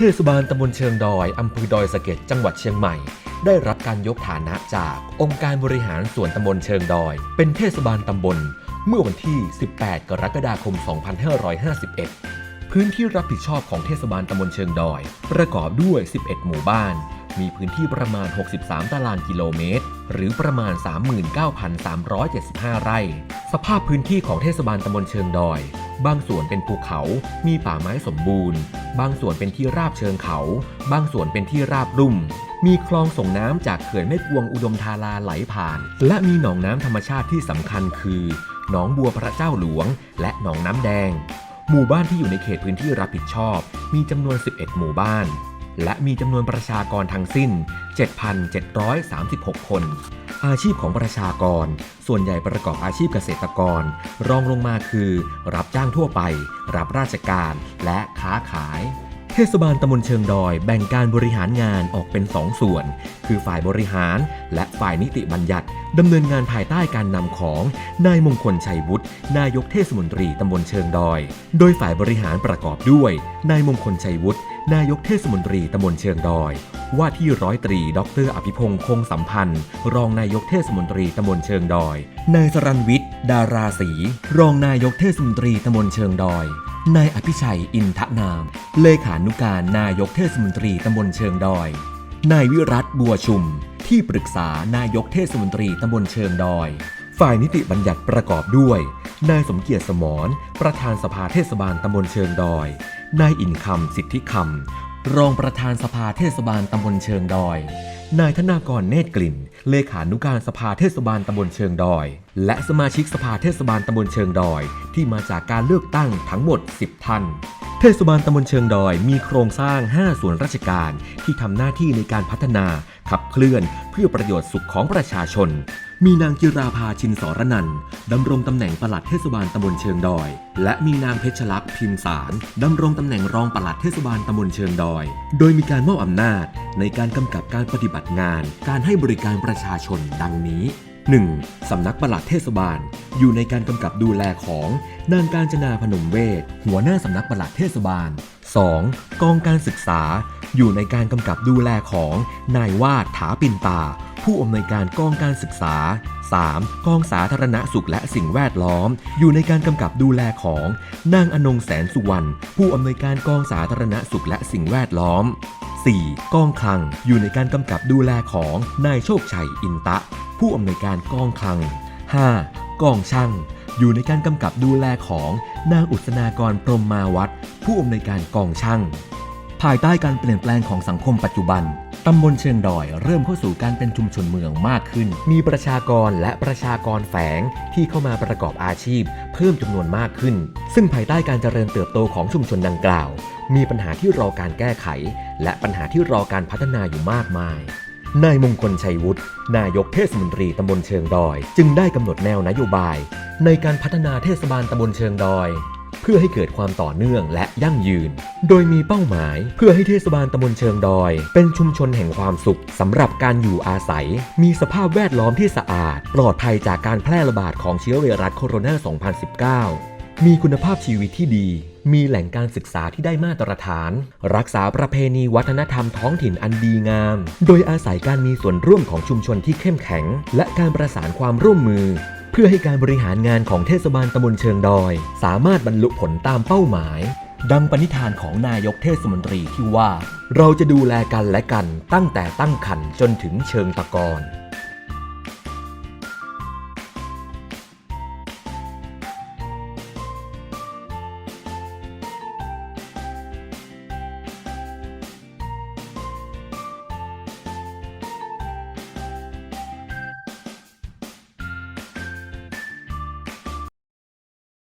เทศบาลตำบลเชิงดอยอำเภอดอยสะเก็ดจังหวัดเชียงใหม่ ได้รับการยกฐานะจากองค์การบริหารส่วนตำบลเชิงดอย เป็นเทศบาลตำบล เมื่อวันที่ 18 กรกฎาคม 2551 พื้นที่รับผิดชอบของเทศบาลตำบลเชิงดอย ประกอบด้วย 11 หมู่บ้าน มีพื้นที่ประมาณ 63 ตารางกิโลเมตร หรือประมาณ 39,375 ไร่ สภาพพื้นที่ของเทศบาลตำบลเชิงดอย บางส่วนเป็นภูเขามีป่าไม้สมบูรณ์ บางส่วนเป็นที่ราบเชิงเขา บางส่วนเป็นที่ราบรุ่ม มีคลองส่งน้ำจากเขื่อนแม่กวงอุดมธาราไหลผ่าน และมีหนองน้ำธรรมชาติที่สำคัญคือหนองบัวพระเจ้าหลวง และหนองน้ำแดง หมู่บ้านที่อยู่ในเขตพื้นที่รับผิดชอบ มีจำนวน 11 หมู่บ้าน และมีจำนวนประชากรทั้งสิ้น 7,736 คน อาชีพของประชากร ส่วนใหญ่ประกอบอาชีพเกษตรกร รองลงมาคือ รับจ้างทั่วไป รับราชการ และค้าขาย เทศบาลตำบลเชิงดอยแบ่งการบริหารงานออกเป็น 2 ส่วน คือฝ่ายบริหารและฝ่ายนิติบัญญัติดำเนินงานภายใต้การนำของ นายมงคลชัยวุฒินายกเทศมนตรีตำบลเชิงดอย โดยฝ่ายบริหารประกอบด้วย นายมงคลชัยวุฒินายกเทศมนตรีตำบลเชิงดอย ว่าที่ร้อยตรีดรอภิพงศ์คงสัมพันธ์ รองนายกเทศมนตรีตำบลเชิงดอย นายสรันวิทย์ ดาราศรีรองนายกเทศมนตรีตำบลเชิงดอย นายอภิชัยอินทนาม เลขานุการนายกเทศมนตรีตำบลเชิงดอย นายวิรัตบัวชุม ที่ปรึกษานายกเทศมนตรีตำบลเชิงดอย ฝ่ายนิติบัญญัติประกอบด้วย นายสมเกียรติสมรประธานสภาเทศบาลตำบลเชิงดอย นายอินคำสิทธิคำรองประธานสภาเทศบาลตำบลเชิงดอย นายธนากรเนตรกลิ่น เลขานุการสภาเทศบาลตำบลเชิงดอย และสมาชิกสภาเทศบาลตำบลเชิงดอย ที่มาจากการเลือกตั้งทั้งหมด 10 ท่าน เทศบาลตำบลเชิงดอยมีโครงสร้าง 5 ส่วนราชการที่ทำหน้าที่ในการพัฒนา ขับเคลื่อนเพื่อประโยชน์สุขของประชาชน มีนางจิราภาชินสรนันท์ดำรงตำแหน่งปลัดเทศบาลตำบลเชิงดอย และมีนางเพชรลักษณ์พิมสารดำรงตำแหน่งรองปลัดเทศบาลตำบลเชิงดอย โดยมีการมอบอำนาจในการกำกับการปฏิบัติงาน การให้บริการประชาชนดังนี้ 1. สำนักปลัดเทศบาล อยู่ในการกำกับดูแลของนางการจนาพนมเวทหัวหน้าสำนักปลัดเทศบาล 2. กองการศึกษา อยู่ในการกำกับดูแลของนายวาดถาปินตา ผู้อำนวยการกองการศึกษา 3. กองสาธารณสุขและสิ่งแวดล้อม อยู่ในการกำกับดูแลของนางอนงแสนสุวรรณผู้อำนวยการกองสาธารณสุขและสิ่งแวดล้อม 4. กองคลัง อยู่ในการกำกับดูแลของนายโชคชัยอินตะ ผู้อำนวยการกองคลัง 5. กองช่าง อยู่ในการกำกับดูแลของนางอุศนากรพรมมาวัดผู้อำนวยการกองช่าง ภายใต้การเปลี่ยนแปลงของสังคมปัจจุบันตำบลเชียงดอยเริ่มเข้าสู่การเป็นชุมชนเมืองมากขึ้น มีประชากรและประชากรแฝงที่เข้ามาประกอบอาชีพ เพิ่มจำนวนมากขึ้น ซึ่งภายใต้การเจริญเติบโตของชุมชนดังกล่าว มีปัญหาที่รอการแก้ไข และปัญหาที่รอการพัฒนาอยู่มากมาย นายมงคลชัยวุฒิ นายกเทศมนตรีตำบลเชิงดอย จึงได้กำหนดแนวนโยบาย ในการพัฒนาเทศบาลตำบลเชิงดอย เพื่อให้เกิดความต่อเนื่องและยั่งยืน โดยมีเป้าหมายเพื่อให้เทศบาลตำบลเชิงดอย เป็นชุมชนแห่งความสุขสำหรับการอยู่อาศัย มีสภาพแวดล้อมที่สะอาด ปลอดภัยจากการแพร่ระบาดของเชื้อไวรัสโคโรนา 2019 มีคุณภาพชีวิตที่ดี มีแหล่งการศึกษาที่ได้มาตรฐาน รักษาประเพณีวัฒนธรรมท้องถิ่นอันดีงาม โดยอาศัยการมีส่วนร่วมของชุมชนที่เข้มแข็ง และการประสานความร่วมมือ เพื่อให้การบริหารงานของเทศบาลตำบลเชิงดอย สามารถบรรลุผลตามเป้าหมาย ดังปณิธานของนายกเทศมนตรีที่ว่า เราจะดูแลกันและกันตั้งแต่ตั้งครรภ์จนถึงเชิงตะกอน